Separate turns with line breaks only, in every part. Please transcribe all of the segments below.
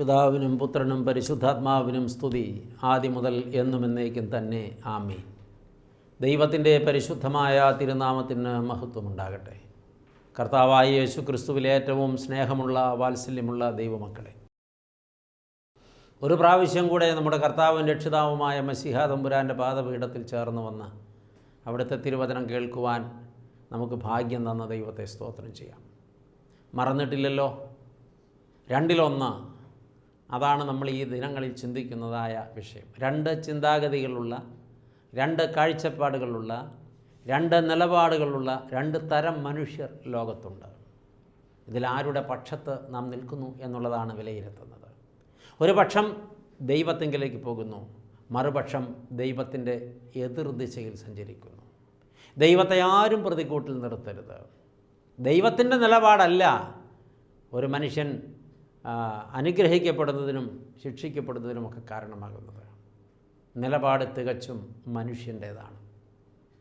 പിതാവിനും പുത്രനും പരിശുദ്ധാത്മാവിനും സ്തുതി. ആദ്യം മുതൽ എന്നും എന്നേക്കും തന്നെ ആമി ദൈവത്തിന്റെ പരിശുദ്ധമായ തിരുനാമത്തിന് മഹത്വമുണ്ടാകട്ടെ. കർത്താവായ യേശു ക്രിസ്തുവിലെ ഏറ്റവും സ്നേഹമുള്ള വാത്സല്യമുള്ള ദൈവമക്കളെ. ഒരു പ്രാവശ്യം കൂടെ നമ്മുടെ കർത്താവും രക്ഷിതാവുമായ മസിഹ തമ്പുരാന്റെ പാദപീഠത്തിൽ ചേർന്ന് വന്ന് അവിടുത്തെ തിരുവചനം കേൾക്കുവാൻ നമുക്ക് ഭാഗ്യം തന്ന ദൈവത്തെ സ്തോത്രം ചെയ്യാം. മറന്നിട്ടില്ലല്ലോ? രണ്ടിലൊന്ന് അതാണ് നമ്മൾ ഈ ദിനങ്ങളിൽ ചിന്തിക്കുന്നതായ വിഷയം. രണ്ട് ചിന്താഗതികളുള്ള രണ്ട് കാഴ്ചപ്പാടുകളുള്ള രണ്ട് നിലപാടുകളുള്ള രണ്ട് തരം മനുഷ്യർ ലോകത്തുണ്ട്. ഇതിലാരുടെ പക്ഷത്ത് നാം നിൽക്കുന്നു എന്നുള്ളതാണ് വിലയിരുത്തുന്നത്. ഒരു പക്ഷം ദൈവത്തെങ്കിലേക്ക് പോകുന്നു മറുപക്ഷം ദൈവത്തിന്റെ എതിർദിശയിൽ സഞ്ചരിക്കുന്നു. ദൈവത്തെ ആരും പ്രതികൂട്ടിൽ നിർത്തരുത്. ദൈവത്തിന്റെ നിലപാടല്ല ഒരു മനുഷ്യൻ അനുഗ്രഹിക്കപ്പെടുന്നതിനും ശിക്ഷിക്കപ്പെടുന്നതിനുമൊക്കെ കാരണമാകുന്നത്. നിലപാട് തികച്ചും മനുഷ്യന്റേതാണ്.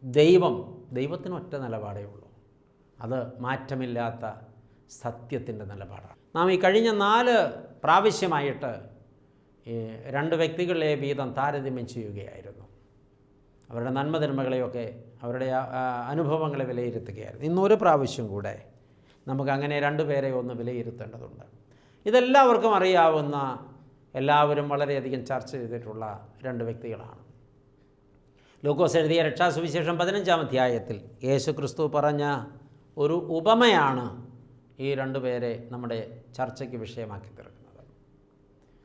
ദൈവം ദൈവത്തിന് ഒറ്റ നിലപാടേ ഉള്ളൂ. അത് മാറ്റമില്ലാത്ത സത്യത്തിന്റെ നിലപാടാണ്. നാം ഈ കഴിഞ്ഞ നാല് പ്രാവശ്യമായിട്ട് രണ്ട് വ്യക്തികളെ വീതം താരതമ്യം ചെയ്യുകയായിരുന്നു. അവരുടെ നന്മതിന്മകളെയൊക്കെ അവരുടെ അനുഭവങ്ങളെ വിലയിരുത്തുകയായിരുന്നു. ഇന്നൊരു പ്രാവശ്യം കൂടെ നമുക്ക് അങ്ങനെ രണ്ടുപേരെ ഒന്ന് വിലയിരുത്തേണ്ടതുണ്ട്. ഇതെല്ലാവർക്കും അറിയാവുന്ന എല്ലാവരും വളരെയധികം ചർച്ച ചെയ്തിട്ടുള്ള രണ്ട് വ്യക്തികളാണ്. ലൂക്കോസ് എഴുതിയ രക്ഷാസുവിശേഷം പതിനഞ്ചാം അധ്യായത്തിൽ യേശു ക്രിസ്തു പറഞ്ഞ ഒരു ഉപമയാണ് ഈ രണ്ടുപേരെ നമ്മുടെ ചർച്ചയ്ക്ക് വിഷയമാക്കി തീർക്കുന്നത്.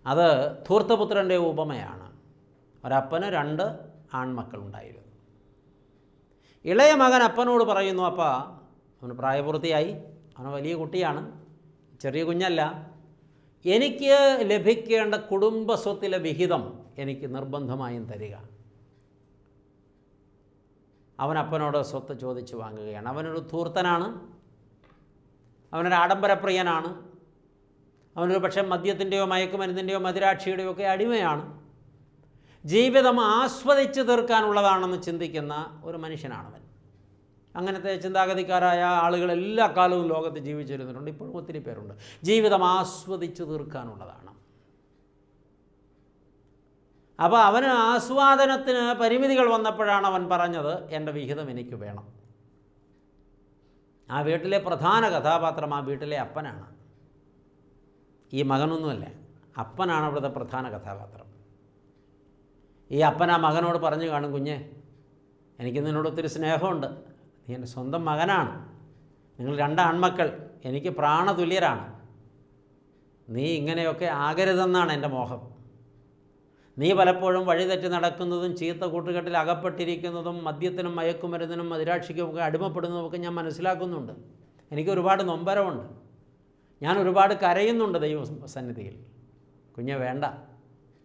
അത് ധൂർത്തപുത്രന്റെ ഉപമയാണ്. ഒരപ്പന് രണ്ട് ആൺമക്കളുണ്ടായിരുന്നു. ഇളയ മകൻ അപ്പനോട് പറയുന്നു അപ്പ അവന് പ്രായപൂർത്തിയായി. അവന് വലിയ കുട്ടിയാണ്. ചെറിയ കുഞ്ഞല്ല. എനിക്ക് ലഭിക്കേണ്ട കുടുംബസ്വത്തിലെ വിഹിതം എനിക്ക് നിർബന്ധമായും തരിക. അവൻ അപ്പനോട് സ്വത്ത് ചോദിച്ച് വാങ്ങുകയാണ്. അവനൊരു ധൂർത്തനാണ്. അവനൊരു ആഡംബരപ്രിയനാണ്. അവനൊരു പക്ഷേ മദ്യത്തിന്റെയോ മയക്കുമരുന്നിന്റെയോ മതിരാക്ഷിയുടെയോ ഒക്കെ അടിമയാണ്. ജീവിതം ആസ്വദിച്ച് തീർക്കാനുള്ളതാണെന്ന് ചിന്തിക്കുന്ന ഒരു മനുഷ്യനാണവൻ. അങ്ങനത്തെ ചിന്താഗതിക്കാരായ ആളുകൾ എല്ലാ കാലവും ലോകത്ത് ജീവിച്ചിരുന്നിട്ടുണ്ട്. ഇപ്പോഴും ഒത്തിരി പേരുണ്ട്. ജീവിതം ആസ്വദിച്ച് തീർക്കാനുള്ളതാണ്. അപ്പോൾ അവന് ആസ്വാദനത്തിന് പരിമിതികൾ വന്നപ്പോഴാണ് അവൻ പറഞ്ഞത് എന്റെ വിഹിതം എനിക്ക് വേണം. ആ വീട്ടിലെ പ്രധാന കഥാപാത്രം ആ വീട്ടിലെ അപ്പനാണ്. ഈ മകനൊന്നുമല്ല അപ്പനാണ് അവിടുത്തെ പ്രധാന കഥാപാത്രം. ഈ അപ്പൻ ആ മകനോട് പറഞ്ഞു കാണും കുഞ്ഞേ എനിക്ക് നിന്നോട് ഒത്തിരി സ്നേഹമുണ്ട്. നീ എന്റെ സ്വന്തം മകനാണ്. നിങ്ങൾ രണ്ട് ആൺമക്കൾ. എനിക്ക് പ്രാണതുല്യരാണ്. നീ ഇങ്ങനെയൊക്കെ ആകരുതെന്നാണ് എന്റെ മോഹം. നീ പലപ്പോഴും വഴിതെറ്റി നടക്കുന്നതും ചീത്ത കൂട്ടുകെട്ടിൽ അകപ്പെട്ടിരിക്കുന്നതും മദ്യത്തിനും മയക്കുമരുന്നിനും മതിരാക്ഷിക്കും ഒക്കെ അടിമപ്പെടുന്നതുമൊക്കെ ഞാൻ മനസ്സിലാക്കുന്നുണ്ട്. എനിക്ക് ഒരുപാട് നൊമ്പരമുണ്ട്. ഞാൻ ഒരുപാട് കരയുന്നുണ്ട് ദൈവ സന്നിധിയിൽ കുഞ്ഞെ വേണ്ട.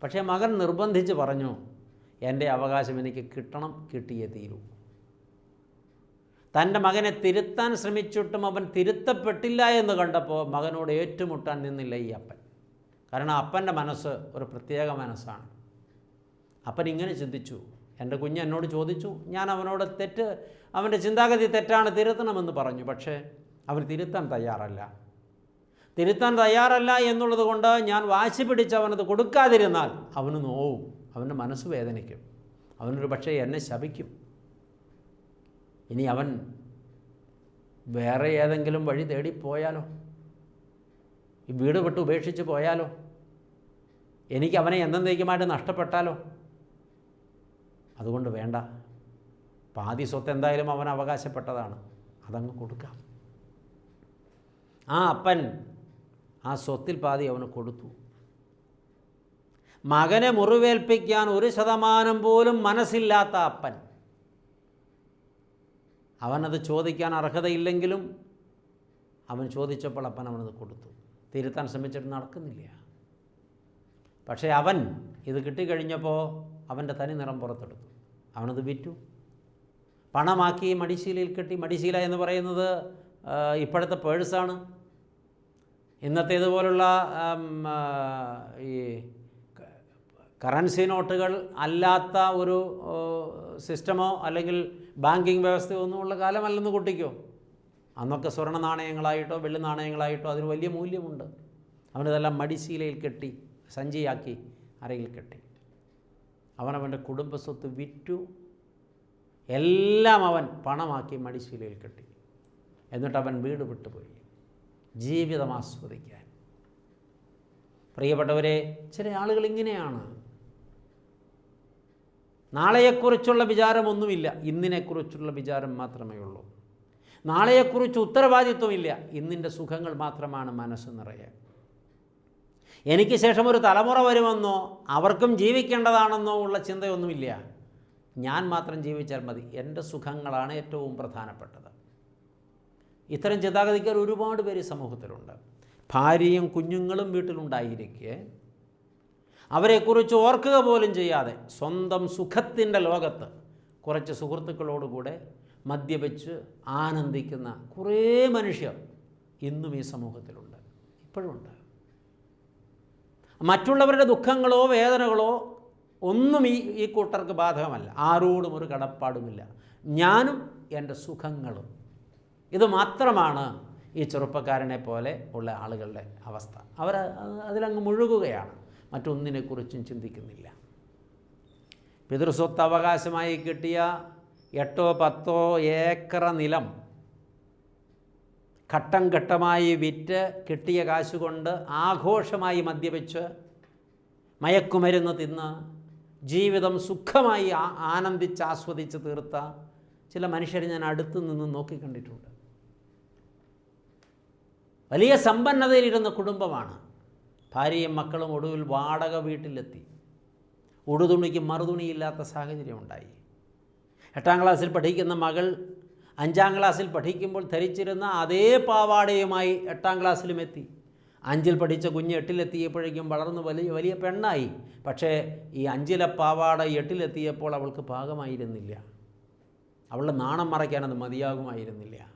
പക്ഷേ മകൻ നിർബന്ധിച്ച് പറഞ്ഞു എന്റെ അവകാശം എനിക്ക് കിട്ടണം കിട്ടിയേ തീരൂ. തന്റെ മകനെ തിരുത്താൻ ശ്രമിച്ചിട്ടും അവൻ തിരുത്തപ്പെട്ടില്ല എന്ന് കണ്ടപ്പോൾ മകനോട് ഏറ്റുമുട്ടാൻ നിന്നില്ല ഈ അപ്പൻ. കാരണം അപ്പന്റെ മനസ്സ് ഒരു പ്രത്യേക മനസ്സാണ്. അപ്പൻ ഇങ്ങനെ ചിന്തിച്ചു എന്റെ കുഞ്ഞ് എന്നോട് ചോദിച്ചു ഞാൻ അവനോട് തെറ്റ് അവന്റെ ചിന്താഗതി തെറ്റാണ് തിരുത്തണമെന്ന് പറഞ്ഞു. പക്ഷേ അവൻ തിരുത്താൻ തയ്യാറല്ല. തിരുത്താൻ തയ്യാറല്ല എന്നുള്ളത് കൊണ്ട് ഞാൻ വാശി പിടിച്ച് അവനത് കൊടുക്കാതിരുന്നാൽ അവന് നോവും അവന്റെ മനസ്സ് വേദനിക്കും. അവനൊരു പക്ഷേ എന്നെ ശപിക്കും. ഇനി അവൻ വേറെ ഏതെങ്കിലും വഴി തേടി പോയാലോ? ഈ വീട് വിട്ട് ഉപേക്ഷിച്ച് പോയാലോ? എനിക്ക് അവനെ എന്നേക്കുമായിട്ട് നഷ്ടപ്പെട്ടാലോ? അതുകൊണ്ട് വേണ്ട. പാതി സ്വത്ത് എന്തായാലും അവൻ അവകാശപ്പെട്ടതാണ്. അതങ്ങ് കൊടുക്കാം. ആ അപ്പൻ ആ സ്വത്തിൽ പാതി അവന് കൊടുത്തു. മകനെ മുറിവേൽപ്പിക്കാൻ ഒരു ശതമാനം പോലും മനസ്സില്ലാത്ത അപ്പൻ അവനത് ചോദിക്കാൻ അർഹതയില്ലെങ്കിലും അവൻ ചോദിച്ചപ്പോൾ അപ്പൻ അവനത് കൊടുത്തു. തിരുത്താൻ ശ്രമിച്ചിട്ട് നടക്കുന്നില്ല. പക്ഷേ അവൻ ഇത് കിട്ടിക്കഴിഞ്ഞപ്പോൾ അവന്റെ തനി നിറം പുറത്തെടുത്തു. അവനത് വിറ്റു. പണമാക്കി മടിശീലയിൽ കെട്ടി മടിശീല എന്ന് പറയുന്നത് ഇപ്പോഴത്തെ പേഴ്സാണ് ഇന്നത്തെ ഇതുപോലുള്ള ഈ കറൻസി നോട്ടുകൾ അല്ലാത്ത ഒരു സിസ്റ്റമോ അല്ലെങ്കിൽ ബാങ്കിങ് വ്യവസ്ഥയൊന്നുമുള്ള കാലമല്ലെന്ന് കുട്ടിക്കോ? അന്നൊക്കെ സ്വർണ നാണയങ്ങളായിട്ടോ വെള്ളി നാണയങ്ങളായിട്ടോ അതിന് വലിയ മൂല്യമുണ്ട്. അവനതെല്ലാം മടിശീലയിൽ കെട്ടി സഞ്ചിയാക്കി അരയിൽ കെട്ടി. അവനവന്റെ കുടുംബസ്വത്ത് വിറ്റു. എല്ലാം അവൻ പണമാക്കി മടിശീലയിൽ കെട്ടി. എന്നിട്ട് അവൻ വീട് വിട്ടുപോയി. ജീവിതം ആസ്വദിക്കാൻ. പ്രിയപ്പെട്ടവരെ ചില ആളുകൾ ഇങ്ങനെയാണ്. നാളെയെക്കുറിച്ചുള്ള വിചാരമൊന്നുമില്ല. ഇന്നിനെക്കുറിച്ചുള്ള വിചാരം മാത്രമേ ഉള്ളൂ. നാളെയെക്കുറിച്ച് ഉത്തരവാദിത്വമില്ല. ഇന്നിന്റെ സുഖങ്ങൾ മാത്രമാണ് മനസ്സ് നിറയെ. എനിക്ക് ശേഷം ഒരു തലമുറ വരുമെന്നോ അവർക്കും ജീവിക്കേണ്ടതാണെന്നോ ഉള്ള ചിന്തയൊന്നുമില്ല. ഞാൻ മാത്രം ജീവിച്ചാൽ മതി. എന്റെ സുഖങ്ങളാണ് ഏറ്റവും പ്രധാനപ്പെട്ടത്. ഇത്തരം ചിന്താഗതിക്കാർ ഒരുപാട് പേര് സമൂഹത്തിലുണ്ട്. ഭാര്യയും കുഞ്ഞുങ്ങളും വീട്ടിലുണ്ടായിരിക്കെ അവരെക്കുറിച്ച് ഓർക്കുക പോലും ചെയ്യാതെ സ്വന്തം സുഖത്തിന്റെ ലോകത്ത് കുറച്ച് സുഹൃത്തുക്കളോടുകൂടെ മദ്യപിച്ച് ആനന്ദിക്കുന്ന കുറേ മനുഷ്യർ ഇന്നും ഈ സമൂഹത്തിലുണ്ട്. ഇപ്പോഴുമുണ്ട് മറ്റുള്ളവരുടെ ദുഃഖങ്ങളോ വേദനകളോ ഒന്നും ഈ ഈ കൂട്ടർക്ക് ബാധകമല്ല. ആരോടും ഒരു കടപ്പാടുമില്ല. ഞാനും എന്റെ സുഖങ്ങളും. ഇത് മാത്രമാണ് ഈ ചെറുപ്പക്കാരനെ പോലെ ഉള്ള ആളുകളുടെ അവസ്ഥ. അവർ അതിലങ്ങ് മുഴുകുകയാണ്. മറ്റൊന്നിനെക്കുറിച്ചും ചിന്തിക്കുന്നില്ല. പിതൃസ്വത്ത് അവകാശമായി കിട്ടിയ എട്ടോ പത്തോ ഏക്കർ നിലം ഘട്ടം ഘട്ടമായി വിറ്റ് കിട്ടിയ കാശുകൊണ്ട് ആഘോഷമായി മദ്യപിച്ച് മയക്കുമരുന്ന് തിന്ന് ജീവിതം സുഖമായി ആനന്ദിച്ച് ആസ്വദിച്ച് തീർത്ത ചില മനുഷ്യരെ ഞാൻ അടുത്ത് നിന്ന് നോക്കിക്കണ്ടിട്ടുണ്ട്. വലിയ സമ്പന്നതയിലിരുന്ന കുടുംബമാണ് ഭാര്യയും മക്കളും ഒടുവിൽ വാടക വീട്ടിലെത്തി. ഉടുതുണിക്ക് മറുതുണിയില്ലാത്ത സാഹചര്യം ഉണ്ടായി. എട്ടാം ക്ലാസ്സിൽ പഠിക്കുന്ന മകൾ അഞ്ചാം ക്ലാസ്സിൽ പഠിക്കുമ്പോൾ ധരിച്ചിരുന്ന അതേ പാവാടയുമായി എട്ടാം ക്ലാസ്സിലും എത്തി. അഞ്ചിൽ പഠിച്ച കുഞ്ഞ് എട്ടിലെത്തിയപ്പോഴേക്കും വളർന്ന് വലിയ വലിയ പെണ്ണായി. പക്ഷേ ഈ അഞ്ചിലെ പാവാട എട്ടിലെത്തിയപ്പോൾ അവൾക്ക് പാകമായിരുന്നില്ല. അവളുടെ നാണം മറയ്ക്കാനത് മതിയാകുമായിരുന്നില്ല.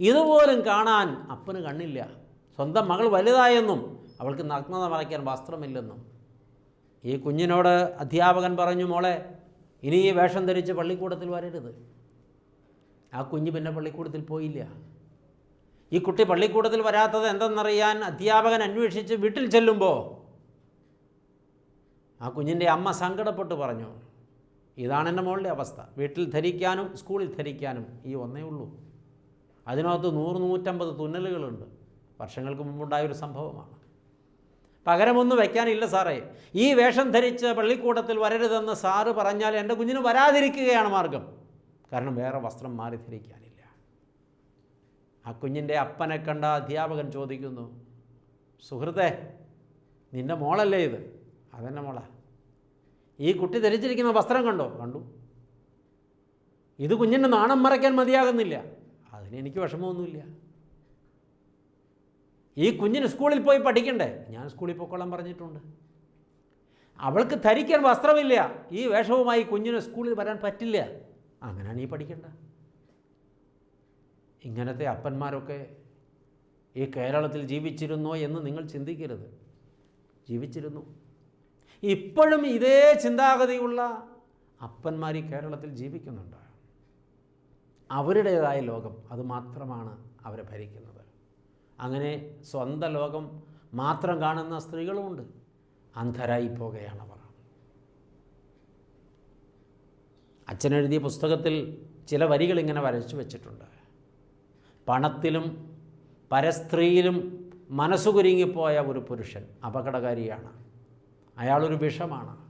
ഇതുപോലും കാണാൻ അപ്പന് കണ്ണില്ല. സ്വന്തം മകൾ വലുതായെന്നും അവൾക്ക് നഗ്നത മറയ്ക്കാൻ വസ്ത്രമില്ലെന്നും. ഈ കുഞ്ഞിനോട് അധ്യാപകൻ പറഞ്ഞു മോളെ ഇനി ഈ വേഷം ധരിച്ച് പള്ളിക്കൂടത്തിൽ വരരുത്. ആ കുഞ്ഞ് പിന്നെ പള്ളിക്കൂടത്തിൽ പോയില്ല. ഈ കുട്ടി പള്ളിക്കൂടത്തിൽ വരാത്തത് എന്തെന്നറിയാൻ അധ്യാപകൻ അന്വേഷിച്ച് വീട്ടിൽ ചെല്ലുമ്പോൾ ആ കുഞ്ഞിന്റെ അമ്മ സങ്കടപ്പെട്ട് പറഞ്ഞു ഇതാണ് എന്റെ മോളുടെ അവസ്ഥ. വീട്ടിൽ ധരിക്കാനും സ്കൂളിൽ ധരിക്കാനും ഈ ഒന്നേ ഉള്ളൂ. അതിനകത്ത് നൂറ് നൂറ്റമ്പത് തുന്നലുകളുണ്ട്. വർഷങ്ങൾക്ക് മുമ്പുണ്ടായൊരു സംഭവമാണ്. പകരമൊന്നും വയ്ക്കാനില്ല സാറേ. ഈ വേഷം ധരിച്ച് പള്ളിക്കൂടത്തിൽ വരരുതെന്ന് സാറ് പറഞ്ഞാൽ എന്റെ കുഞ്ഞിന് വരാതിരിക്കുകയാണ് മാർഗം. കാരണം വേറെ വസ്ത്രം മാറി ധരിക്കാനില്ല. ആ കുഞ്ഞിന്റെ അപ്പനെ കണ്ട അധ്യാപകൻ ചോദിക്കുന്നു സുഹൃത്തെ നിന്റെ മോളല്ലേ ഇത്? അതെന്നെ മോളാ. ഈ കുട്ടി ധരിച്ചിരിക്കുന്ന വസ്ത്രം കണ്ടോ? കണ്ടു. ഇത് കുഞ്ഞിന്റെ നാണം മറയ്ക്കാൻ മതിയാകുന്നില്ല. അതിന് എനിക്ക് വിഷമമൊന്നുമില്ല. ഈ കുഞ്ഞിന് സ്കൂളിൽ പോയി പഠിക്കണ്ടേ? ഞാൻ സ്കൂളിൽ പോയിക്കൊള്ളാൻ പറഞ്ഞിട്ടുണ്ട്. അവൾക്ക് ധരിക്കാൻ വസ്ത്രമില്ല. ഈ വേഷവുമായി കുഞ്ഞിന് സ്കൂളിൽ വരാൻ പറ്റില്ല. അങ്ങനെയാണ് ഈ പഠിക്കേണ്ട. ഇങ്ങനത്തെ അപ്പന്മാരൊക്കെ ഈ കേരളത്തിൽ ജീവിച്ചിരുന്നോ എന്ന് നിങ്ങൾ ചിന്തിക്കരുത്. ജീവിച്ചിരുന്നു. ഇപ്പോഴും ഇതേ ചിന്താഗതിയുള്ള അപ്പന്മാർ ഈ കേരളത്തിൽ ജീവിക്കുന്നുണ്ട്. അവരുടേതായ ലോകം അതുമാത്രമാണ് അവരെ ഭരിക്കുന്നത്. അങ്ങനെ സ്വന്തം ലോകം മാത്രം കാണുന്ന സ്ത്രീകളുമുണ്ട്. അന്ധരായി പോകുകയാണ് അവർ. അച്ഛനെഴുതിയ പുസ്തകത്തിൽ ചില വരികൾ ഇങ്ങനെ വരച്ചു വെച്ചിട്ടുണ്ട്. പണത്തിലും പരസ്ത്രീയിലും മനസ്സുകുരുങ്ങിപ്പോയ ഒരു പുരുഷൻ അപകടകാരിയാണ്. അയാളൊരു വിഷമാണ്.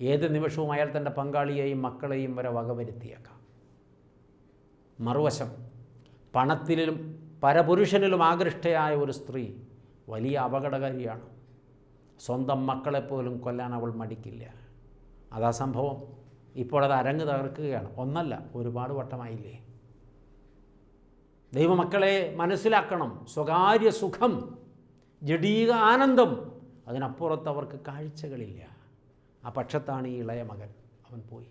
ഏത് നിമിഷവും അയാൾ തന്റെ പങ്കാളിയെയും മക്കളെയും വരെ വകവരുത്തിയേക്കാം. മറുവശം പണത്തിലും പരപുരുഷനിലും ആകൃഷ്ടയായ ഒരു സ്ത്രീ വലിയ അപകടകാരിയാണ്. സ്വന്തം മക്കളെപ്പോലും കൊല്ലാൻ അവൾ മടിക്കില്ല. അതാ സംഭവം. ഇപ്പോൾ അത് അരങ്ങ് തകർക്കുകയാണ്. ഒന്നല്ല ഒരുപാട് വട്ടമായില്ലേ? ദൈവമക്കളെ മനസ്സിലാക്കണം. സ്വകാര്യ സുഖം ജഡീക ആനന്ദം അതിനപ്പുറത്ത് അവർക്ക് കാഴ്ചകളില്ല. ആ പക്ഷത്താണ് ഈ ഇളയ മകൻ. അവൻ പോയി.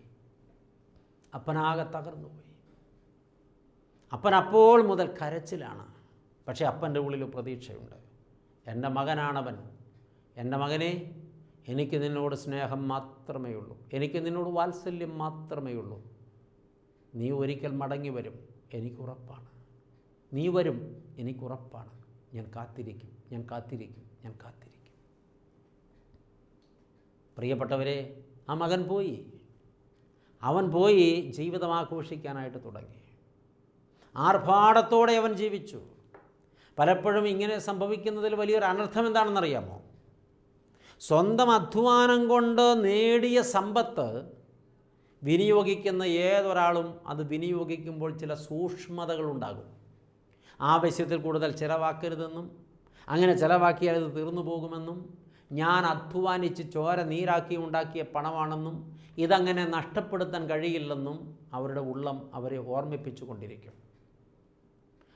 അപ്പനാകെ തകർന്നു പോയി അപ്പൻ അപ്പോൾ മുതൽ കരച്ചിലാണ്. പക്ഷേ അപ്പന്റെ ഉള്ളിൽ പ്രതീക്ഷയുണ്ട്. എന്റെ മകനാണവൻ. എന്റെ മകനെ എനിക്ക് നിന്നോട് സ്നേഹം മാത്രമേ ഉള്ളൂ. എനിക്ക് നിന്നോട് വാത്സല്യം മാത്രമേ ഉള്ളൂ. നീ ഒരിക്കൽ മടങ്ങി വരും എനിക്കുറപ്പാണ് നീ വരും എനിക്കുറപ്പാണ് ഞാൻ കാത്തിരിക്കും ഞാൻ കാത്തിരിക്കും ഞാൻ കാത്തിരിക്കും. പ്രിയപ്പെട്ടവരെ ആ മകൻ പോയി. അവൻ പോയി ജീവിതം ആഘോഷിക്കാനായിട്ട് തുടങ്ങി. ആർഭാടത്തോടെ അവൻ ജീവിച്ചു. പലപ്പോഴും ഇങ്ങനെ സംഭവിക്കുന്നതിൽ വലിയൊരു അനർത്ഥം എന്താണെന്നറിയാമോ? സ്വന്തം അധ്വാനം കൊണ്ട് നേടിയ സമ്പത്ത് വിനിയോഗിക്കുന്ന ഏതൊരാളും അത് വിനിയോഗിക്കുമ്പോൾ ചില സൂക്ഷ്മതകളുണ്ടാകും ആവശ്യത്തിൽ കൂടുതൽ ചിലവാക്കരുതെന്നും അങ്ങനെ ചിലവാക്കിയാൽ ഇത് തീർന്നു പോകുമെന്നും ഞാൻ അധ്വാനിച്ച് ചോര നീരാക്കി ഉണ്ടാക്കിയ പണമാണെന്നും ഇതങ്ങനെ നഷ്ടപ്പെടുത്താൻ കഴിയില്ലെന്നും അവരുടെ ഉള്ളം അവരെ ഓർമ്മിപ്പിച്ചു കൊണ്ടിരിക്കും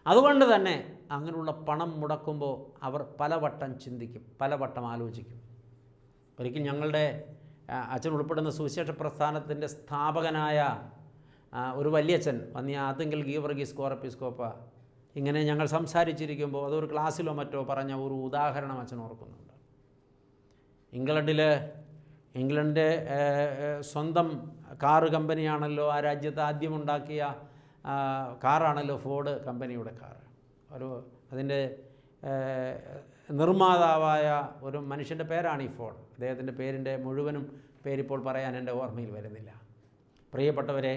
അതുകൊണ്ട് തന്നെ അങ്ങനെയുള്ള പണം മുടക്കുമ്പോൾ അവർ പലവട്ടം ചിന്തിക്കും പലവട്ടം ആലോചിക്കും. ഒരിക്കൽ ഞങ്ങളുടെ അച്ഛൻ ഉൾപ്പെടുന്ന സുവിശേഷ പ്രസ്ഥാനത്തിന്റെ സ്ഥാപകനായ ഒരു വലിയച്ഛൻ വന്നിയ ആദ്യങ്കിൽ ഗീവർഗീസ് കോറപ്പിസ്കോപ്പ ഇങ്ങനെ ഞങ്ങൾ സംസാരിച്ചിരിക്കുമ്പോൾ അതൊരു ക്ലാസ്സിലോ മറ്റോ പറഞ്ഞ ഒരു ഉദാഹരണം അച്ഛൻ ഓർക്കുന്നുണ്ട്. ഇംഗ്ലണ്ടിൽ ഇംഗ്ലണ്ട് ഏഹ്, ഏഹ്, സ്വന്തം കാറ് കമ്പനിയാണല്ലോ ആ രാജ്യത്ത് ആദ്യം ഉണ്ടാക്കിയ ആ, കാറാണല്ലോ ഫോർഡ് കമ്പനിയുടെ കാർ ഒരു അതിന്റെ നിർമ്മാതാവായ ഒരു മനുഷ്യന്റെ പേരാണ് ഈ ഫോർഡ്. അദ്ദേഹത്തിന്റെ പേരിന്റെ മുഴുവനും പേരിപ്പോൾ പറയാൻ എന്റെ ഓർമ്മയിൽ വരുന്നില്ല. പ്രിയപ്പെട്ടവരെ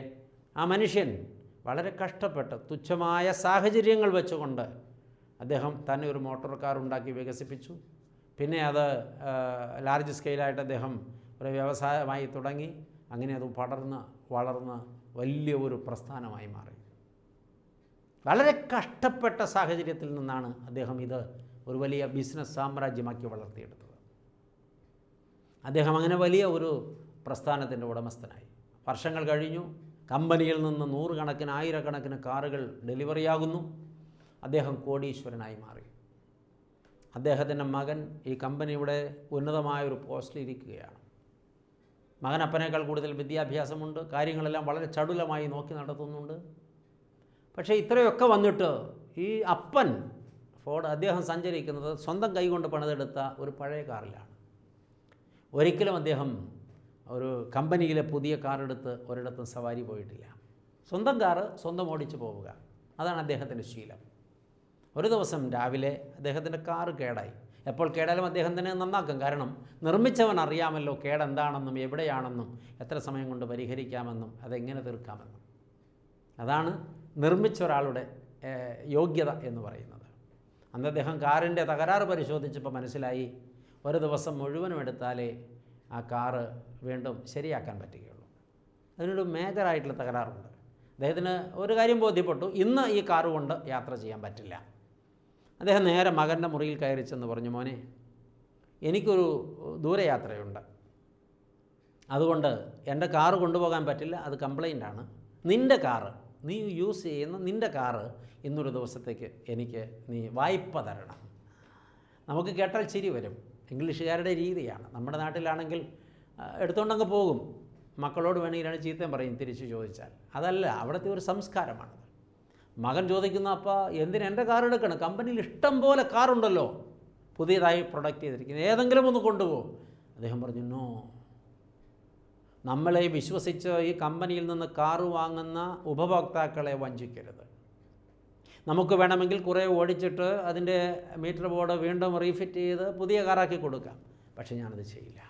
ആ മനുഷ്യൻ വളരെ കഷ്ടപ്പെട്ട് തുച്ഛമായ സാഹചര്യങ്ങൾ വെച്ചുകൊണ്ട് അദ്ദേഹം തന്നെ ഒരു മോട്ടോർ കാർ ഉണ്ടാക്കി വികസിപ്പിച്ചു. പിന്നെ അത് ലാർജ് സ്കെയിലായിട്ട് അദ്ദേഹം ഒരു വ്യവസായമായി തുടങ്ങി. അങ്ങനെ അത് പടർന്ന് വളർന്ന് വലിയ ഒരു പ്രസ്ഥാനമായി മാറി. വളരെ കഷ്ടപ്പെട്ട സാഹചര്യത്തിൽ നിന്നാണ് അദ്ദേഹം ഇത് ഒരു വലിയ ബിസിനസ് സാമ്രാജ്യമാക്കി വളർത്തിയെടുത്തത്. അദ്ദേഹം അങ്ങനെ വലിയ ഒരു പ്രസ്ഥാനത്തിന്റെ ഉടമസ്ഥനായി. വർഷങ്ങൾ കഴിഞ്ഞു കമ്പനിയിൽ നിന്ന് നൂറുകണക്കിന് ആയിരക്കണക്കിന് കാറുകൾ ഡെലിവറിയാകുന്നു. അദ്ദേഹം കോടീശ്വരനായി മാറി. അദ്ദേഹത്തിന്റെ മകൻ ഈ കമ്പനിയുടെ ഉന്നതമായ ഒരു പോസ്റ്റിലിരിക്കുകയാണ്. മകൻ അപ്പനേക്കാൾ കൂടുതൽ വിദ്യാഭ്യാസമുണ്ട്. കാര്യങ്ങളെല്ലാം വളരെ ചടുലമായി നോക്കി നടത്തുന്നുണ്ട്. പക്ഷേ ഇത്രയൊക്കെ വന്നിട്ട് ഈ അപ്പൻ ഫോർഡ് അദ്ദേഹം സഞ്ചരിക്കുന്നത് സ്വന്തം കൈകൊണ്ട് പണിതെടുത്ത ഒരു പഴയ കാറിലാണ്. ഒരിക്കലും അദ്ദേഹം ഒരു കമ്പനിയിലെ പുതിയ കാറെടുത്ത് ഒരിടത്തും സവാരി പോയിട്ടില്ല. സ്വന്തം കാറ് സ്വന്തം ഓടിച്ചു പോവുക. അതാണ് അദ്ദേഹത്തിന്റെ ശീലം. ഒരു ദിവസം രാവിലെ അദ്ദേഹത്തിന്റെ കാറ് കേടായി. എപ്പോൾ കേടാലും അദ്ദേഹം തന്നെ നന്നാക്കും. കാരണം നിർമ്മിച്ചവൻ അറിയാമല്ലോ കേടെന്താണെന്നും എവിടെയാണെന്നും എത്ര സമയം കൊണ്ട് പരിഹരിക്കാമെന്നും അതെങ്ങനെ തീർക്കാമെന്നും. അതാണ് നിർമ്മിച്ച ഒരാളുടെ യോഗ്യത എന്ന് പറയുന്നത്. അന്ന് അദ്ദേഹം കാറിന്റെ തകരാറ് പരിശോധിച്ചപ്പോൾ മനസ്സിലായി ഒരു ദിവസം മുഴുവനും എടുത്താലേ ആ കാറ് വീണ്ടും ശരിയാക്കാൻ പറ്റുകയുള്ളൂ. അതിനൊരു മേജറായിട്ടുള്ള തകരാറുണ്ട്. അദ്ദേഹത്തിന് ഒരു കാര്യം ബോധ്യപ്പെട്ടു ഇന്ന് ഈ കാറ് കൊണ്ട് യാത്ര ചെയ്യാൻ പറ്റില്ല. അദ്ദേഹം നേരെ മകന്റെ മുറിയിൽ കയറി ചെന്ന് പറഞ്ഞു മോനെ എനിക്കൊരു ദൂരയാത്രയുണ്ട്. അതുകൊണ്ട് എന്റെ കാറ് കൊണ്ടുപോകാൻ പറ്റില്ല അത് കംപ്ലൈന്റ് ആണ്. നിന്റെ കാറ് നീ യൂസ് ചെയ്യുന്ന നിന്റെ കാറ് ഇന്നൊരു ദിവസത്തേക്ക് എനിക്ക് നീ വായ്പ തരണം. നമുക്ക് കേട്ടാൽ ചിരി വരും. ഇംഗ്ലീഷുകാരുടെ രീതിയാണ്. നമ്മുടെ നാട്ടിലാണെങ്കിൽ എടുത്തുകൊണ്ടങ്ങ് പോകും. മക്കളോട് വേണമെങ്കിലാണ് ചീത്തയും പറയും തിരിച്ച് ചോദിച്ചാൽ. അതല്ല അവിടുത്തെ ഒരു സംസ്കാരമാണത് മകൻ ചോദിക്കുന്ന അപ്പ എന്തിന് എന്റെ കാർ എടുക്കണം? കമ്പനിയിൽ ഇഷ്ടം പോലെ കാറുണ്ടല്ലോ പുതിയതായി പ്രൊഡക്റ്റ് ചെയ്തിരിക്കുന്നത് ഏതെങ്കിലും ഒന്ന് കൊണ്ടുപോകും അദ്ദേഹം പറഞ്ഞു നോ. നമ്മളെ വിശ്വസിച്ച് ഈ കമ്പനിയിൽ നിന്ന് കാറ് വാങ്ങുന്ന ഉപഭോക്താക്കളെ വഞ്ചിക്കരുത്. നമുക്ക് വേണമെങ്കിൽ കുറേ ഓടിച്ചിട്ട് അതിന്റെ മീറ്റർ ബോർഡ് വീണ്ടും റീഫിറ്റ് ചെയ്ത് പുതിയ കാറാക്കി കൊടുക്കാം. പക്ഷേ ഞാനത് ചെയ്യില്ല.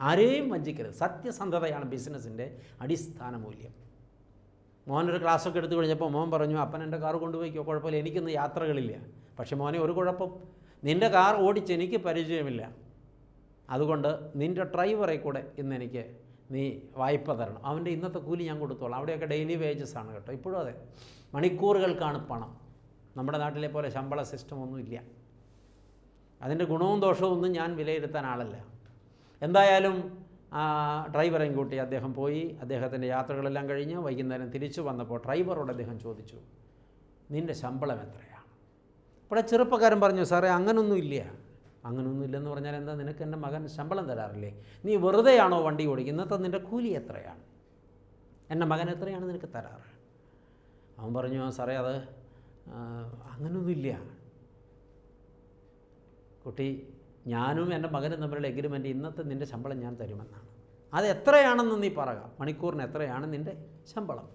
ആരെയും വഞ്ചിക്കരുത്. സത്യസന്ധതയാണ് ബിസിനസ്സിന്റെ അടിസ്ഥാന മൂല്യം. മോനൊരു ക്ലാസ്സൊക്കെ എടുത്തു കഴിഞ്ഞപ്പോൾ മോൻ പറഞ്ഞു അപ്പൻ എന്റെ കാർ കൊണ്ടുപോയിക്കോ കുഴപ്പമില്ല എനിക്കിന്ന് യാത്രകളില്ല. പക്ഷേ മോനെ ഒരു കുഴപ്പം നിന്റെ കാർ ഓടിച്ച് എനിക്ക് പരിചയമില്ല. അതുകൊണ്ട് നിന്റെ ഡ്രൈവറെ കൂടെ ഇന്ന് എനിക്ക് നീ വായ്പ തരണം. അവന്റെ ഇന്നത്തെ കൂലി ഞാൻ കൊടുത്തോളാം. അവിടെയൊക്കെ ഡെയിലി വേജസ് ആണ് കേട്ടോ. ഇപ്പോഴും അതെ. മണിക്കൂറുകൾക്കാണ് പണം. നമ്മുടെ നാട്ടിലെ പോലെ ശമ്പള സിസ്റ്റം ഒന്നും ഇല്ല. അതിന്റെ ഗുണവും ദോഷവും ഒന്നും ഞാൻ വിലയിരുത്താൻ ആളല്ല. എന്തായാലും ഡ്രൈവറെയും കൂട്ടി അദ്ദേഹം പോയി. അദ്ദേഹത്തിന്റെ യാത്രകളെല്ലാം കഴിഞ്ഞ് വൈകുന്നേരം തിരിച്ചു വന്നപ്പോൾ ഡ്രൈവറോട് അദ്ദേഹം ചോദിച്ചു നിന്റെ ശമ്പളം എത്രയാണ്? അപ്പോൾ ചെറുപ്പക്കാരൻ പറഞ്ഞു സാറേ അങ്ങനൊന്നും ഇല്ല. അങ്ങനൊന്നും ഇല്ലെന്ന് പറഞ്ഞാൽ എന്താ? നിനക്ക് എന്റെ മകൻ ശമ്പളം തരാറില്ലേ? നീ വെറുതെയാണോ വണ്ടി ഓടിക്കുന്നത്? നിന്റെ കൂലി എത്രയാണ്? എന്റെ മകൻ എത്രയാണ് നിനക്ക് തരാറ്? അവൻ പറഞ്ഞു സാറേ അത് ആ, അങ്ങനൊന്നുമില്ല കുട്ടി ഞാനും എന്റെ മകനും തമ്മിലുള്ള എഗ്രിമെന്റ് ഇന്നത്തെ നിന്റെ ശമ്പളം ഞാൻ തരുമെന്നാണ്. അത് എത്രയാണെന്ന് നീ പറ. മണിക്കൂറിന് എത്രയാണ് നിന്റെ ശമ്പളം?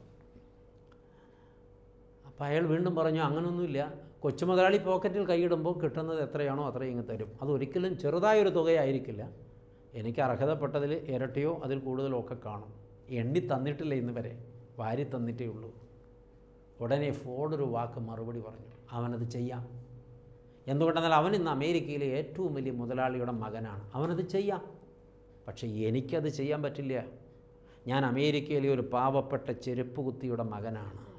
അപ്പോൾ അയാൾ വീണ്ടും പറഞ്ഞു അങ്ങനൊന്നുമില്ല. കൊച്ചു മുതലാളി പോക്കറ്റിൽ കൈയിടുമ്പോൾ കിട്ടുന്നത് എത്രയാണോ അത്രയും ഇങ്ങ് തരും. അതൊരിക്കലും ചെറുതായൊരു തുകയായിരിക്കില്ല. എനിക്ക് അർഹതപ്പെട്ടതിൽ ഇരട്ടിയോ അതിൽ കൂടുതലോ ഒക്കെ കാണും. എണ്ണി തന്നിട്ടില്ല ഇന്ന് വരെ. വാരി തന്നിട്ടേ ഉള്ളൂ. ഉടനെ ഫോർഡ് ഒരു വാക്ക് മറുപടി പറഞ്ഞു. അവനത് ചെയ്യാം. എന്തുകൊണ്ടെന്നാൽ അവൻ ഇന്ന് അമേരിക്കയിലെ ഏറ്റവും വലിയ മുതലാളിയുടെ മകനാണ്. അവനത് ചെയ്യാം. പക്ഷേ എനിക്കത് ചെയ്യാൻ പറ്റില്ല. ഞാൻ അമേരിക്കയിലെ ഒരു പാവപ്പെട്ട ചെരുപ്പ് കുത്തിയുടെ മകനാണ്.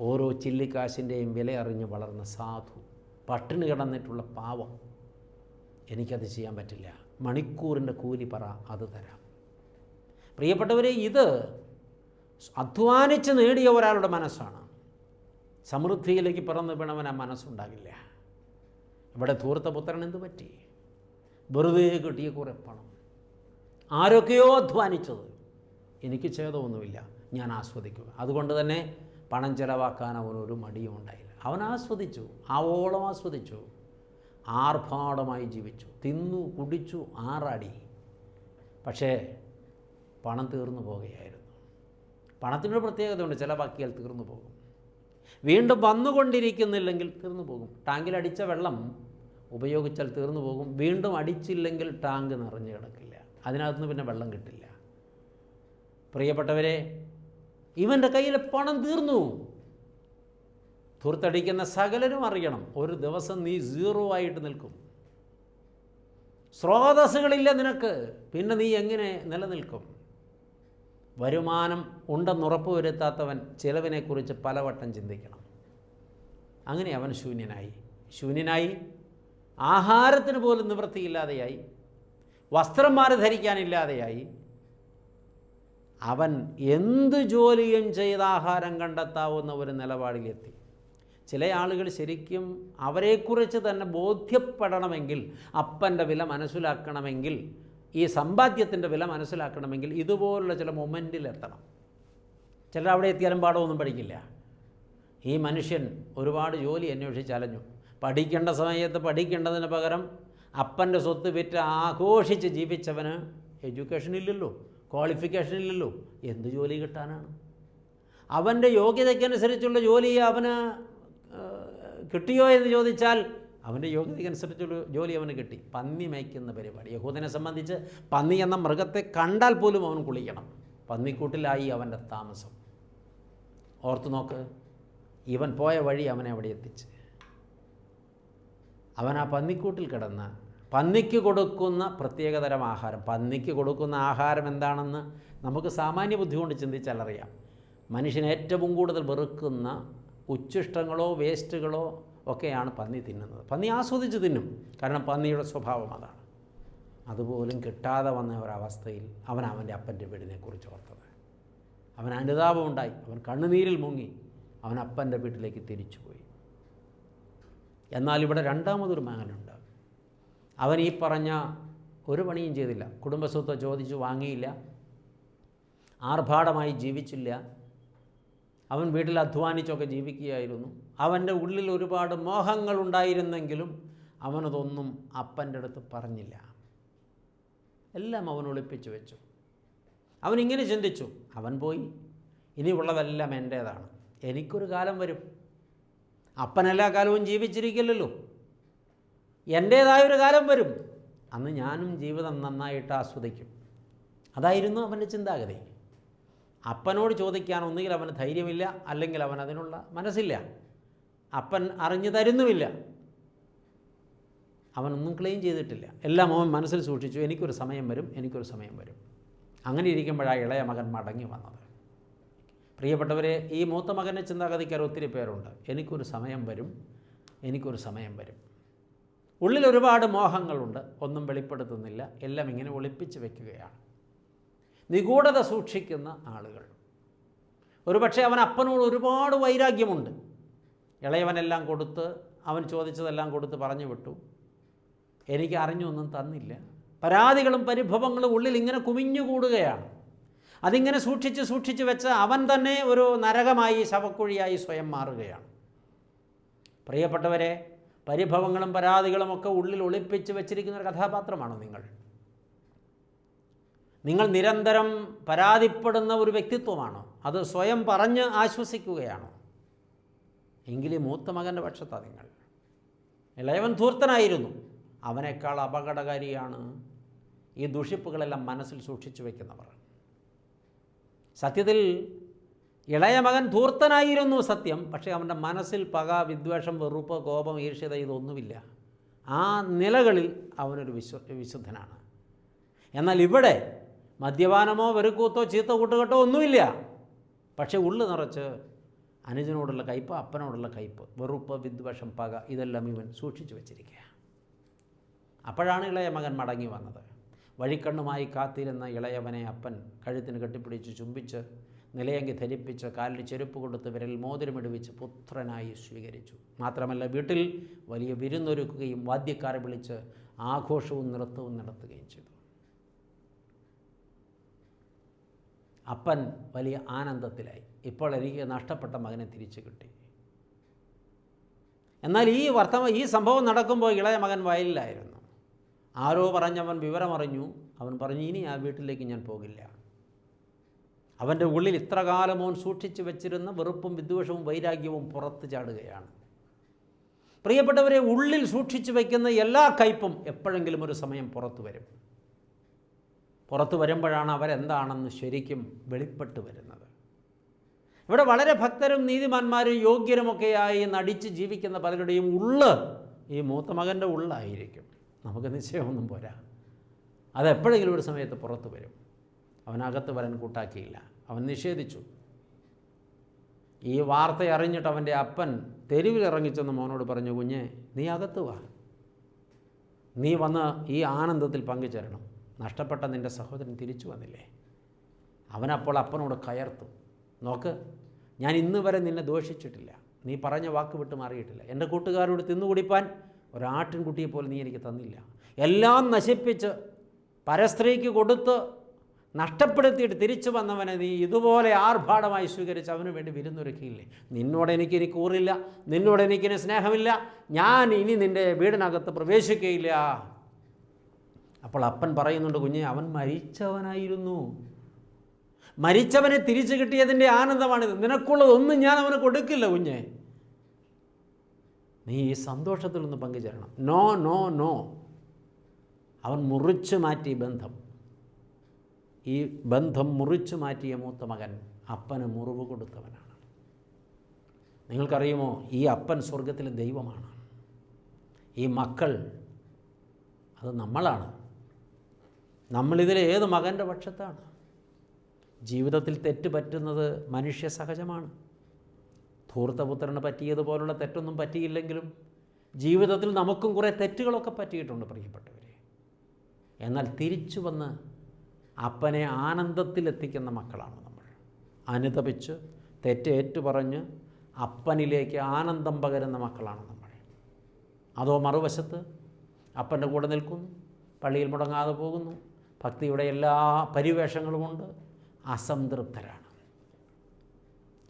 ഓരോ ചില്ലിക്കാശിന്റെയും വില അറിഞ്ഞ് വളർന്ന സാധു പട്ടിണി കിടന്നിട്ടുള്ള പാവം. എനിക്കത് ചെയ്യാൻ പറ്റില്ല. മണിക്കൂറിന്റെ കൂലി പറ അത് തരാം. പ്രിയപ്പെട്ടവരെ ഇത് അധ്വാനിച്ച് നേടിയ ഒരാളുടെ മനസ്സാണ്. സമൃദ്ധിയിലേക്ക് പിറന്നു വീണവൻ ആ മനസ്സുണ്ടാകില്ല. ഇവിടെ ധൂർത്തപുത്രൻ എന്ത് പറ്റി? വെറുതെ കിട്ടിയ കുറേ പണം. ആരൊക്കെയോ അധ്വാനിച്ചത്. എനിക്ക് ഛേദമൊന്നുമില്ല. ഞാൻ ആസ്വദിക്കുക അതുകൊണ്ട് തന്നെ പണം ചിലവാക്കാൻ അവനൊരു മടിയും ഉണ്ടായില്ല. അവൻ ആസ്വദിച്ചു. ആവോളം ആസ്വദിച്ചു. ആർഭാടമായി ജീവിച്ചു. തിന്നു കുടിച്ചു ആറാടി. പക്ഷേ പണം തീർന്നു പോകുകയായിരുന്നു പണത്തിനൊരു പ്രത്യേകതയുണ്ട്. ചിലവാക്കിയാൽ തീർന്നു പോകും. വീണ്ടും വന്നുകൊണ്ടിരിക്കുന്നില്ലെങ്കിൽ തീർന്നു പോകും. ടാങ്കിൽ അടിച്ച വെള്ളം ഉപയോഗിച്ചാൽ തീർന്നു പോകും. വീണ്ടും അടിച്ചില്ലെങ്കിൽ ടാങ്ക് നിറഞ്ഞു കിടക്കില്ല. അതിനകത്തുനിന്ന് പിന്നെ വെള്ളം കിട്ടില്ല. പ്രിയപ്പെട്ടവരെ ഇവന്റെ കയ്യിലെ പണം തീർന്നു. ധൂർത്തടിക്കുന്ന സകലരും അറിയണം. ഒരു ദിവസം നീ സീറോ ആയിട്ട് നിൽക്കും. സ്രോതസ്സുകളില്ല നിനക്ക്. പിന്നെ നീ എങ്ങനെ നിലനിൽക്കും? വരുമാനം ഉണ്ടെന്ന് ഉറപ്പുവരുത്താത്തവൻ ചിലവിനെക്കുറിച്ച് പലവട്ടം ചിന്തിക്കണം. അങ്ങനെ അവൻ ശൂന്യനായി. ശൂന്യനായി. ആഹാരത്തിന് പോലും നിവൃത്തിയില്ലാതെയായി. വസ്ത്രം മാറി ധരിക്കാനില്ലാതെയായി. അവൻ എന്ത് ജോലിയും ചെയ്ത് ആഹാരം കണ്ടെത്താവുന്ന ഒരു നിലപാടിലെത്തി. ചില ആളുകൾ ശരിക്കും അവരെക്കുറിച്ച് തന്നെ ബോധ്യപ്പെടണമെങ്കിൽ അപ്പന്റെ വില മനസ്സിലാക്കണമെങ്കിൽ ഈ സമ്പാദ്യത്തിന്റെ വില മനസ്സിലാക്കണമെങ്കിൽ ഇതുപോലുള്ള ചില മൊമെന്റിലെത്തണം ചിലർ അവിടെ എത്തിയാലും പാഠമൊന്നും പഠിക്കില്ല. ഈ മനുഷ്യൻ ഒരുപാട് ജോലി അന്വേഷിച്ച് അലഞ്ഞു പഠിക്കേണ്ട സമയത്ത് പഠിക്കേണ്ടതിന് പകരം അപ്പന്റെ സ്വത്ത് വിറ്റ് ആഘോഷിച്ച് ജീവിച്ചവന് എഡ്യൂക്കേഷൻ ഇല്ലല്ലോ ക്വാളിഫിക്കേഷൻ ഇല്ലല്ലോ എന്ത് ജോലി കിട്ടാനാണ്? അവന്റെ യോഗ്യതയ്ക്കനുസരിച്ചുള്ള ജോലി അവന് കിട്ടിയോ എന്ന് ചോദിച്ചാൽ അവന്റെ യോഗ്യതയ്ക്കനുസരിച്ചുള്ള ജോലി അവന് കിട്ടി. പന്നി മേയ്ക്കുന്ന പരിപാടി. യഹൂദനെ സംബന്ധിച്ച് പന്നി എന്ന മൃഗത്തെ കണ്ടാൽ പോലും അവൻ കുളിക്കണം. പന്നിക്കൂട്ടിലായി അവന്റെ താമസം. ഓർത്തു നോക്ക് ഇവൻ പോയ വഴി അവനെ അവിടെ എത്തിച്ച്. അവൻ ആ പന്നിക്കൂട്ടിൽ കിടന്ന് പന്നിക്ക് കൊടുക്കുന്ന പ്രത്യേകതരം ആഹാരം. പന്നിക്ക് കൊടുക്കുന്ന ആഹാരം എന്താണെന്ന് നമുക്ക് സാമാന്യ ബുദ്ധി കൊണ്ട് ചിന്തിച്ചാൽ അറിയാം. മനുഷ്യൻ ഏറ്റവും കൂടുതൽ വെറുക്കുന്ന ഉച്ഛിഷ്ടങ്ങളോ വേസ്റ്റുകളോ ഒക്കെയാണ് പന്നി തിന്നുന്നത്. പന്നി ആസ്വദിച്ച് തിന്നും. കാരണം പന്നിയുടെ സ്വഭാവം അതാണ്. അതുപോലും കിട്ടാതെ വന്ന ഒരവസ്ഥയിൽ അവൻ അവന്റെ അപ്പന്റെ വീടിനെക്കുറിച്ച് ഓർത്തത്. അവൻ അനുതാപമുണ്ടായി അവൻ കണ്ണുനീരിൽ മുങ്ങി. അവൻ അപ്പന്റെ വീട്ടിലേക്ക് തിരിച്ചുപോയി എന്നാൽ ഇവിടെ രണ്ടാമതൊരു മകനുണ്ട്. അവൻ ഈ പറഞ്ഞ ഒരു പണിയും ചെയ്തില്ല. കുടുംബസ്വത്ത് ചോദിച്ചു വാങ്ങിയില്ല. ആർഭാടമായി ജീവിച്ചില്ല. അവൻ വീട്ടിൽ അധ്വാനിച്ചൊക്കെ ജീവിക്കുകയായിരുന്നു. അവന്റെ ഉള്ളിൽ ഒരുപാട് മോഹങ്ങൾ ഉണ്ടായിരുന്നെങ്കിലും അവനതൊന്നും അപ്പന്റെ അടുത്ത് പറഞ്ഞില്ല. എല്ലാം അവൻ ഒളിപ്പിച്ചു വെച്ചു. അവനിങ്ങനെ ചിന്തിച്ചു. അവൻ പോയി. ഇനിയുള്ളതെല്ലാം എന്റേതാണ്. എനിക്കൊരു കാലം വരും. അപ്പനെല്ലാ കാലവും ജീവിച്ചിരിക്കില്ലല്ലോ. എന്റേതായൊരു കാലം വരും. അന്ന് ഞാനും ജീവിതം നന്നായിട്ട് ആസ്വദിക്കും. അതായിരുന്നു അവന്റെ ചിന്താഗതി. അപ്പനോട് ചോദിക്കാൻ ഒന്നുകിൽ അവന് ധൈര്യമില്ല അല്ലെങ്കിൽ അവൻ അതിനുള്ള മനസ്സില്ല. അപ്പൻ അറിഞ്ഞു തരുന്നുമില്ല. അവനൊന്നും ക്ലെയിം ചെയ്തിട്ടില്ല. എല്ലാം അവൻ മനസ്സിൽ സൂക്ഷിച്ചു. എനിക്കൊരു സമയം വരും എനിക്കൊരു സമയം വരും. അങ്ങനെ ഇരിക്കുമ്പോഴാണ് ഇളയ മകൻ മടങ്ങി വന്നത്. പ്രിയപ്പെട്ടവരെ ഈ മൂത്ത മകനെ ചിന്താഗതിക്കാർ ഒത്തിരി പേരുണ്ട്. എനിക്കൊരു സമയം വരും എനിക്കൊരു സമയം വരും. ഉള്ളിൽ ഒരുപാട് മോഹങ്ങളുണ്ട്. ഒന്നും വെളിപ്പെടുത്തുന്നില്ല. എല്ലാം ഇങ്ങനെ ഒളിപ്പിച്ച് വെക്കുകയാണ്. നിഗൂഢത സൂക്ഷിക്കുന്ന ആളുകൾ. ഒരുപക്ഷെ അവൻ അപ്പനോട് ഒരുപാട് വൈരാഗ്യമുണ്ട്. ഇളയവനെല്ലാം കൊടുത്ത് അവൻ ചോദിച്ചതെല്ലാം കൊടുത്ത് പറഞ്ഞു വിട്ടു. എനിക്ക് അറിഞ്ഞൊന്നും തന്നില്ല. പരാതികളും പരിഭവങ്ങളും ഉള്ളിൽ ഇങ്ങനെ കുമിഞ്ഞുകൂടുകയാണ് അതിങ്ങനെ സൂക്ഷിച്ച് സൂക്ഷിച്ച് വെച്ച അവൻ തന്നെ ഒരു നരകമായി ശവക്കുഴിയായി സ്വയം മാറുകയാണ്. പ്രിയപ്പെട്ടവരെ പരിഭവങ്ങളും പരാതികളും ഒക്കെ ഉള്ളിൽ ഒളിപ്പിച്ച് വെച്ചിരിക്കുന്ന ഒരു കഥാപാത്രമാണോ നിങ്ങൾ? നിങ്ങൾ നിരന്തരം പരാതിപ്പെടുന്ന ഒരു വ്യക്തിത്വമാണോ? അത് സ്വയം പറഞ്ഞ് ആശ്വസിക്കുകയാണോ? എങ്കിലും മൂത്ത മകന്റെ പക്ഷത്താണ് നിങ്ങൾ. ഇളയവൻ ധൂർത്തനായിരുന്നു. അവനേക്കാൾ അപകടകാരിയാണ് ഈ ദുഷിപ്പുകളെല്ലാം മനസ്സിൽ സൂക്ഷിച്ചു വയ്ക്കുന്നവർ സത്യത്തിൽ ഇളയ മകൻ ധൂർത്തനായിരുന്നു സത്യം പക്ഷേ അവന്റെ മനസ്സിൽ പക വിദ്വേഷം വെറുപ്പ് കോപം ഈർഷ്യത ഇതൊന്നുമില്ല. ആ നിലകളിൽ അവനൊരു വിശ്വ വിശുദ്ധനാണ്. എന്നാൽ ഇവിടെ മദ്യപാനമോ വെറുക്കൂത്തോ ചീത്ത കൂട്ടുകെട്ടോ ഒന്നുമില്ല. പക്ഷേ ഉള്ളു നിറച്ച് അനുജനോടുള്ള കയ്പ് അപ്പനോടുള്ള കയ്പ് വെറുപ്പ് വിദ്വേഷം പക ഇതെല്ലാം ഇവൻ സൂക്ഷിച്ചു വച്ചിരിക്കുക അപ്പോഴാണ് ഇളയ മകൻ മടങ്ങി വന്നത്. വഴിക്കണ്ണുമായി കാത്തിരുന്ന ഇളയവനെ അപ്പൻ കഴുത്തിന് കെട്ടിപ്പിടിച്ച് ചുംബിച്ച് നിലയങ്കി ധരിപ്പിച്ച് കാലിൽ ചെരുപ്പ് കൊടുത്ത് വിരൽ മോതിരമിടുവിച്ച് പുത്രനായി സ്വീകരിച്ചു. മാത്രമല്ല വീട്ടിൽ വലിയ വിരുന്നൊരുക്കുകയും വാദ്യക്കാരെ വിളിച്ച് ആഘോഷവും നൃത്തവും നടത്തുകയും ചെയ്തു. അപ്പൻ വലിയ ആനന്ദത്തിലായി. ഇപ്പോൾ എനിക്ക് നഷ്ടപ്പെട്ട മകനെ തിരിച്ചു കിട്ടി. എന്നാൽ ഈ വർത്തമ ഈ സംഭവം നടക്കുമ്പോൾ ഇളയ മകൻ വയലിലായിരുന്നു. ആരോ പറഞ്ഞവൻ വിവരമറിഞ്ഞു. അവൻ പറഞ്ഞു ഇനി ആ വീട്ടിലേക്ക് ഞാൻ പോകില്ല. അവന്റെ ഉള്ളിൽ ഇത്ര കാലം അവൻ സൂക്ഷിച്ചു വെച്ചിരുന്ന വെറുപ്പും വിദ്വേഷവും വൈരാഗ്യവും പുറത്തു ചാടുകയാണ്. പ്രിയപ്പെട്ടവരെ ഉള്ളിൽ സൂക്ഷിച്ചു വയ്ക്കുന്ന എല്ലാ കയ്പും എപ്പോഴെങ്കിലും ഒരു സമയം പുറത്തു വരും. പുറത്തു വരുമ്പോഴാണ് അവരെന്താണെന്ന് ശരിക്കും വെളിപ്പെട്ട് വരുന്നത്. ഇവിടെ വളരെ ഭക്തരും നീതിമാന്മാരും യോഗ്യരുമൊക്കെയായി നടിച്ച് ജീവിക്കുന്ന പലരുടെയും ഉള്ള് ഈ മൂത്ത മകന്റെ ഉള്ളായിരിക്കും. നമുക്ക് നിശ്ചയമൊന്നും പോരാ. അതെപ്പോഴെങ്കിലും ഒരു സമയത്ത് പുറത്തു വരും. അവനകത്ത് വരാൻ കൂട്ടാക്കിയില്ല. അവൻ നിഷേധിച്ചു. ഈ വാർത്ത അറിഞ്ഞിട്ട് അവന്റെ അപ്പൻ തെരുവിലിറങ്ങിച്ചെന്ന് മോനോട് പറഞ്ഞു കുഞ്ഞെ നീ അകത്ത് വാ. നീ വന്ന് ഈ ആനന്ദത്തിൽ പങ്കുചേരണം. നഷ്ടപ്പെട്ട നിന്റെ സഹോദരൻ തിരിച്ചു വന്നില്ലേ? അവനപ്പോൾ അപ്പനോട് കയർത്തു നോക്ക് ഞാൻ ഇന്ന് വരെ നിന്നെ ദോഷിച്ചിട്ടില്ല. നീ പറഞ്ഞ വാക്ക് വിട്ട് മാറിയിട്ടില്ല. എന്റെ കൂട്ടുകാരോട് തിന്നുകുടിപ്പാൻ ഒരാട്ടിൻകുട്ടിയെ പോലെ നീ എനിക്ക് തന്നില്ല. എല്ലാം നശിപ്പിച്ച് പരസ്ത്രീക്ക് കൊടുത്ത് നഷ്ടപ്പെടുത്തിയിട്ട് തിരിച്ചു വന്നവനെ നീ ഇതുപോലെ ആർഭാടമായി സ്വീകരിച്ച് അവന് വേണ്ടി വിരുന്നൊരുക്കിയില്ലേ? നിന്നോട് എനിക്ക് ഇനി കൂറില്ല നിന്നോട് എനിക്കിനി സ്നേഹമില്ല. ഞാൻ ഇനി നിന്റെ വീടിനകത്ത് പ്രവേശിക്കുകയില്ല അപ്പോൾ അപ്പൻ പറയുന്നുണ്ട് കുഞ്ഞെ അവൻ മരിച്ചവനായിരുന്നു. മരിച്ചവനെ തിരിച്ചു കിട്ടിയതിന്റെ ആനന്ദമാണിത്. നിനക്കുള്ളതൊന്നും ഞാൻ അവന് കൊടുക്കില്ല കുഞ്ഞെ. നീ ഈ സന്തോഷത്തിൽ ഒന്ന് പങ്കുചേരണം. No no no. അവൻ മുറിച്ചു മാറ്റി ബന്ധം. ഈ ബന്ധം മുറിച്ചു മാറ്റിയ മൂത്ത മകൻ അപ്പന് മുറിവ് കൊടുത്തവനാണ്. നിങ്ങൾക്കറിയുമോ ഈ അപ്പൻ സ്വർഗത്തിലെ ദൈവമാണ്. ഈ മക്കൾ അത് നമ്മളാണ്. നമ്മളിതിലെ ഏത് മകന്റെ പക്ഷത്താണ്? ജീവിതത്തിൽ തെറ്റ് പറ്റുന്നത് മനുഷ്യ സഹജമാണ്. ധൂർത്തപുത്രന് പറ്റിയതുപോലുള്ള തെറ്റൊന്നും പറ്റിയില്ലെങ്കിലും ജീവിതത്തിൽ നമുക്കും കുറേ തെറ്റുകളൊക്കെ പറ്റിയിട്ടുണ്ട് പ്രിയപ്പെട്ടവരെ. എന്നാൽ തിരിച്ചു വന്ന് അപ്പനെ ആനന്ദത്തിലെത്തിക്കുന്ന മക്കളാണ് നമ്മൾ. അനുതപിച്ച് തെറ്റേറ്റു പറഞ്ഞ് അപ്പനിലേക്ക് ആനന്ദം പകരുന്ന മക്കളാണ് നമ്മൾ. അതോ മറുവശത്ത് അപ്പന്റെ കൂടെ നിൽക്കുന്നു പള്ളിയിൽ മുടങ്ങാതെ പോകുന്നു ഭക്തിയുടെ എല്ലാ പരിവേഷങ്ങളും പരിവേഷങ്ങളുമുണ്ട് അസംതൃപ്തരാണ്.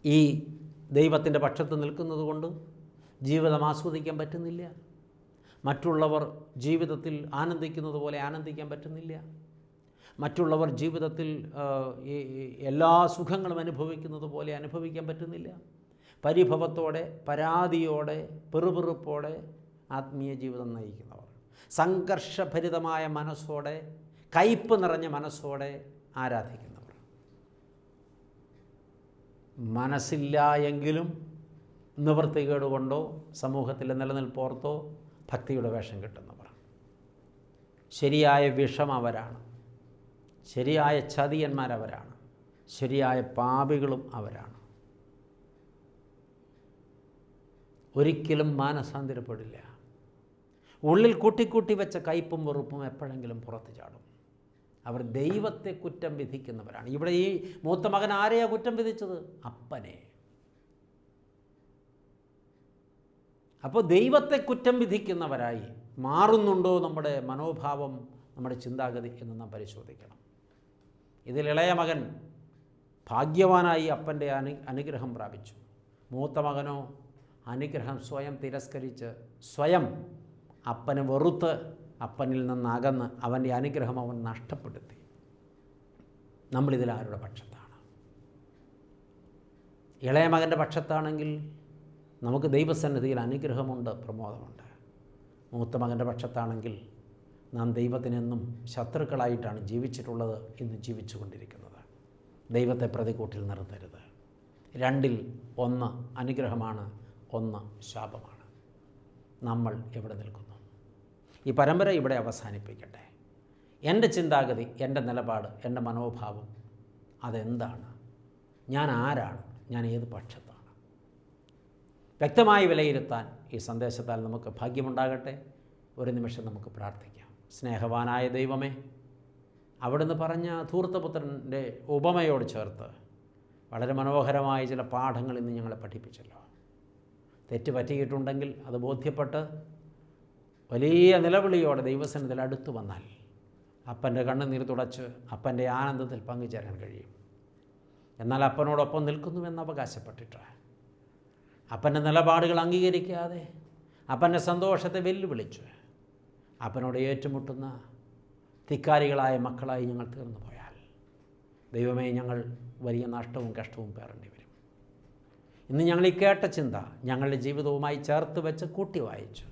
ഈ ദൈവത്തിന്റെ പക്ഷത്ത് നിൽക്കുന്നത് കൊണ്ട് ജീവിതം ആസ്വദിക്കാൻ പറ്റുന്നില്ല. മറ്റുള്ളവർ ജീവിതത്തിൽ ആനന്ദിക്കുന്നത് പോലെ ആനന്ദിക്കാൻ പറ്റുന്നില്ല. മറ്റുള്ളവർ ജീവിതത്തിൽ എല്ലാ സുഖങ്ങളും അനുഭവിക്കുന്നത് പോലെ അനുഭവിക്കാൻ പറ്റുന്നില്ല. പരിഭവത്തോടെ പരാതിയോടെ പെറുപെറുപ്പോടെ ആത്മീയ ജീവിതം നയിക്കുന്നവർ. സംഘർഷഭരിതമായ മനസ്സോടെ കയ്പ് നിറഞ്ഞ മനസ്സോടെ ആരാധിക്കുന്നവർ. മനസ്സില്ല എങ്കിലും നിവൃത്തികേട് കൊണ്ടോ സമൂഹത്തിലെ നിലനിൽപ്പോർത്തോ ഭക്തിയുടെ വേഷം കിട്ടുന്നവർ. ശരിയായ വിഷം അവരാണ്. ശരിയായ ചതിയന്മാരവരാണ്. ശരിയായ പാപികളും അവരാണ്. ഒരിക്കലും മാനസാന്തരപ്പെടില്ല. ഉള്ളിൽ കൂട്ടിക്കൂട്ടി വെച്ച കയ്പും വെറുപ്പും എപ്പോഴെങ്കിലും പുറത്തു ചാടും. അവർ ദൈവത്തെ കുറ്റം വിധിക്കുന്നവരാണ്. ഇവിടെ ഈ മൂത്ത മകൻ ആരെയാണ് കുറ്റം വിധിച്ചത്? അപ്പനെ. അപ്പോൾ ദൈവത്തെ കുറ്റം വിധിക്കുന്നവരായി മാറുന്നുണ്ടോ നമ്മുടെ മനോഭാവം നമ്മുടെ ചിന്താഗതി എന്ന് നാം പരിശോധിക്കണം. ഇതിൽ ഇളയ മകൻ ഭാഗ്യവാനായി അപ്പന്റെ അനു അനുഗ്രഹം പ്രാപിച്ചു. മൂത്ത മകനോ അനുഗ്രഹം സ്വയം തിരസ്കരിച്ച് സ്വയം അപ്പനെ വെറുത്ത് അപ്പനിൽ നിന്നകന്ന് അവന്റെ അനുഗ്രഹം അവൻ നഷ്ടപ്പെടുത്തി. നമ്മളിതിൽ ആരുടെ പക്ഷത്താണ്? ഇളയ മകന്റെ പക്ഷത്താണെങ്കിൽ നമുക്ക് ദൈവസന്നിധിയിൽ അനുഗ്രഹമുണ്ട് പ്രമോദമുണ്ട്. മൂത്ത മകന്റെ പക്ഷത്താണെങ്കിൽ നാം ദൈവത്തിനെന്നും ശത്രുക്കളായിട്ടാണ് ജീവിച്ചിട്ടുള്ളത് ഇന്ന് ജീവിച്ചു കൊണ്ടിരിക്കുന്നത് ദൈവത്തെ പ്രതികൂട്ടിൽ നിർത്തരുത്. രണ്ടിൽ ഒന്ന് അനുഗ്രഹമാണ് ഒന്ന് ശാപമാണ്. നമ്മൾ എവിടെ നിൽക്കുന്നു? ഈ പരമ്പര ഇവിടെ അവസാനിപ്പിക്കട്ടെ. എന്റെ ചിന്താഗതി എന്റെ നിലപാട് എന്റെ മനോഭാവം അതെന്താണ്? ഞാൻ ആരാണ്? ഞാൻ ഏത് പക്ഷത്താണ്? വ്യക്തമായി വിലയിരുത്താൻ ഈ സന്ദേശത്താൽ നമുക്ക് ഭാഗ്യമുണ്ടാകട്ടെ. ഒരു നിമിഷം നമുക്ക് പ്രാർത്ഥിക്കാം. സ്നേഹവാനായ ദൈവമേ അവിടുന്ന് പറഞ്ഞ ധൂർത്തപുത്രന്റെ ഉപമയോട് ചേർത്ത് വളരെ മനോഹരമായ ചില പാഠങ്ങൾ ഇന്ന് ഞങ്ങളെ പഠിപ്പിച്ചല്ലോ. തെറ്റ് പറ്റിയിട്ടുണ്ടെങ്കിൽ അത് ബോധ്യപ്പെട്ട് വലിയ നിലവിളിയോടെ ദൈവസന്നിധിയിൽ അടുത്തു വന്നാൽ അപ്പന്റെ കണ്ണുനീർ തുടച്ച് അപ്പന്റെ ആനന്ദത്തിൽ പങ്കുചേരാൻ കഴിയും. എന്നാൽ അപ്പനോടൊപ്പം നിൽക്കുന്നുവെന്ന് അവകാശപ്പെട്ടിട്ട് അപ്പന്റെ നിലപാടുകൾ അംഗീകരിക്കാതെ അപ്പന്റെ സന്തോഷത്തെ വെല്ലുവിളിച്ച് അപ്പനോട് ഏറ്റുമുട്ടുന്ന തിക്കാരികളായ മക്കളായി ഞങ്ങൾ തീർന്നു പോയാൽ ദൈവമേ ഞങ്ങൾ വലിയ നഷ്ടവും കഷ്ടവും പേറേണ്ടി വരും. ഇന്ന് ഞങ്ങൾ ഈ കേട്ട ചിന്ത ഞങ്ങളുടെ ജീവിതവുമായി ചേർത്ത് വെച്ച് കൂട്ടി വായിച്ചു.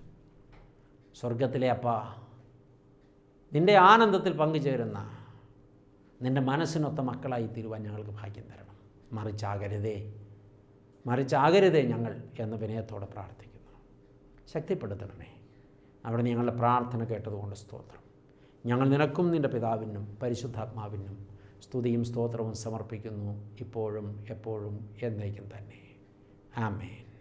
സ്വർഗത്തിലെ അപ്പ നിന്റെ ആനന്ദത്തിൽ പങ്കുചേരുന്ന നിന്റെ മനസ്സിനൊത്ത മക്കളായി തീരുവാൻ ഞങ്ങൾക്ക് ഭാഗ്യം തരണം. മറിച്ചാകരുതേ മറിച്ചാകരുതേ ഞങ്ങൾ എന്ന് വിനയത്തോടെ പ്രാർത്ഥിക്കുന്നു. ശക്തിപ്പെടുത്തണമേ. അവിടെ ഞങ്ങളുടെ പ്രാർത്ഥന കേട്ടതുകൊണ്ട് സ്തോത്രം. ഞങ്ങൾ നിനക്കും നിന്റെ പിതാവിനും പരിശുദ്ധാത്മാവിനും സ്തുതിയും സ്തോത്രവും സമർപ്പിക്കുന്നു ഇപ്പോഴും എപ്പോഴും എന്നേക്കും തന്നെ. ആമേൻ.